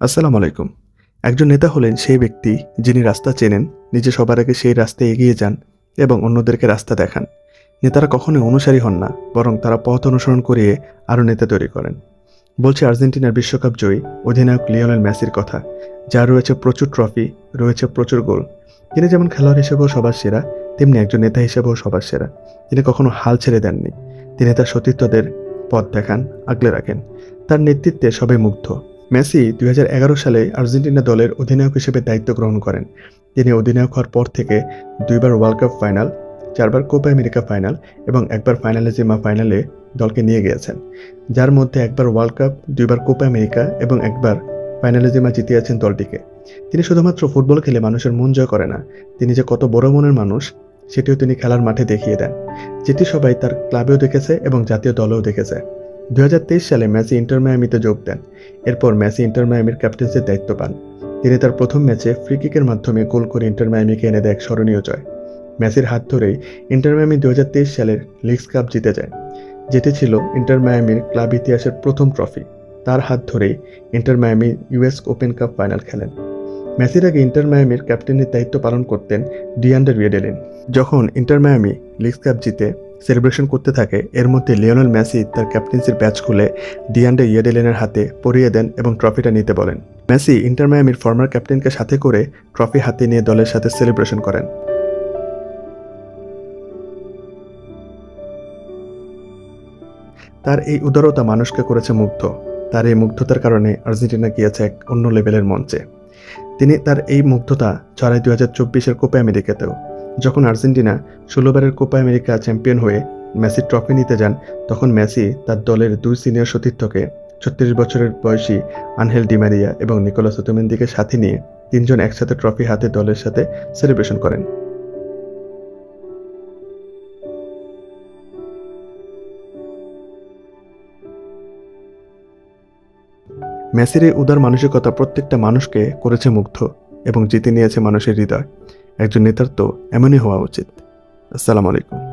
আসসালামু আলাইকুম। একজন নেতা হলেন সেই ব্যক্তি যিনি রাস্তা চেনেন, নিজে সবার আগে সেই রাস্তায় এগিয়ে যান এবং অন্যদেরকে রাস্তা দেখান। নেতারা কখনোই অনুসারী হন না, বরং তারা পথ অনুসরণ করিয়ে আরও নেতা তৈরি করেন। বলছে আর্জেন্টিনার বিশ্বকাপ জয়ী অধিনায়ক লিওনেল মেসির কথা, যার রয়েছে প্রচুর ট্রফি, রয়েছে প্রচুর গোল। তিনি যেমন খেলোয়াড় হিসেবেও সবার সেরা, তেমনি একজন নেতা হিসেবেও সবার সেরা। তিনি কখনো হাল ছেড়ে দেননি। তিনি তার সতীর্থদের পথ দেখান, আগলে রাখেন। তার নেতৃত্বে সবাই মুগ্ধ। মেসি দুই হাজার এগারো সালে আর্জেন্টিনা দলের অধিনায়ক হিসেবে দায়িত্ব গ্রহণ করেন। তিনি অধিনায়ক হওয়ার পর থেকে দুইবার ওয়ার্ল্ড কাপ ফাইনাল চারবার কোপা আমেরিকা ফাইনাল এবং একবার ফাইনালে জিমা ফাইনালে দলকে নিয়ে গিয়েছেন। যার মধ্যে একবার ওয়ার্ল্ড কাপ দুইবার কোপা আমেরিকা এবং একবার ফাইনালে জিমা জিতিয়েছেন দলটিকে। তিনি শুধুমাত্র ফুটবল খেলে মানুষের মন জয় করে না, তিনি যে কত বড় মনের মানুষ, সেটিও তিনি খেলার মাঠে দেখিয়ে দেন। যেটি সবাই তার ক্লাবেও দেখেছে এবং জাতীয় দলেও দেখেছে। দুই হাজার তেইশ সালে ম্যাসি ইন্টার মায়ামিতে যোগ দেন। এরপর ম্যাসি ইন্টার মায়ামির ক্যাপ্টেন্সির দায়িত্ব পান। তিনি তার প্রথম ম্যাচে ফ্রি কিকের মাধ্যমে গোল করে ইন্টার মায়ামিকে এনে দেয় এক স্মরণীয় জয়। মেসির হাত ধরেই ইন্টার মায়ামি দুই হাজার তেইশ সালের লিগস কাপ জিতে যায়। যেটি ছিল ইন্টার মায়ামির ক্লাব ইতিহাসের প্রথম ট্রফি। তার হাত ধরেই Inter Miami US Open cup final খেলেন। মেসির আগে ইন্টার মায়ামির ক্যাপ্টেনের দায়িত্ব পালন করতেন ডিয়ান্ডার রিয়েডেলিন যখন ইন্টার মায়ামি লিগস কাপ জিতে সেলিব্রেশন করতে থাকে। এর মধ্যে লিওনেল মেসি তার ক্যাপ্টেন্সির ব্যাচ খুলে ডিয়ান্ডে ইয়েডেলেনের হাতে পরিয়ে দেন এবং ট্রফিটা নিতে বলেন। মেসি ইন্টার মায়ামির ফর্মার ক্যাপ্টেনকে সাথে করে ট্রফি হাতে নিয়ে দলের সাথে সেলিব্রেশন করেন। তার এই উদারতা মানুষকে করেছে মুগ্ধ। তার এই মুগ্ধতার কারণে আর্জেন্টিনা গিয়েছে এক অন্য লেভেলের মঞ্চে। তিনি তার এই মুগ্ধতা ছড়ায় দুই হাজার চব্বিশের কোপা আমেরিকাতেও। যখন আর্জেন্টিনা ষোলোবারের কোপা আমেরিকা চ্যাম্পিয়ন হয়ে মেসি ট্রফি নিতে যান, তখন মেসি তার দলের দুই সিনিয়র সতীর্থকে ছত্রিশ বছরের বয়সী আনহেল ডিমারিয়া এবং নিকোলাস ওতমেন্দিকে সাথে নিয়ে তিনজন একসাথে ট্রফি হাতে দলের সাথে সেলিব্রেশন করেন। মেসির এই উদার মানসিকতা প্রত্যেকটা মানুষকে করেছে মুগ্ধ এবং জিতে নিয়েছে মানুষের হৃদয়। একজন নেতার তো এমনই হওয়া উচিত। আসসালামু আলাইকুম।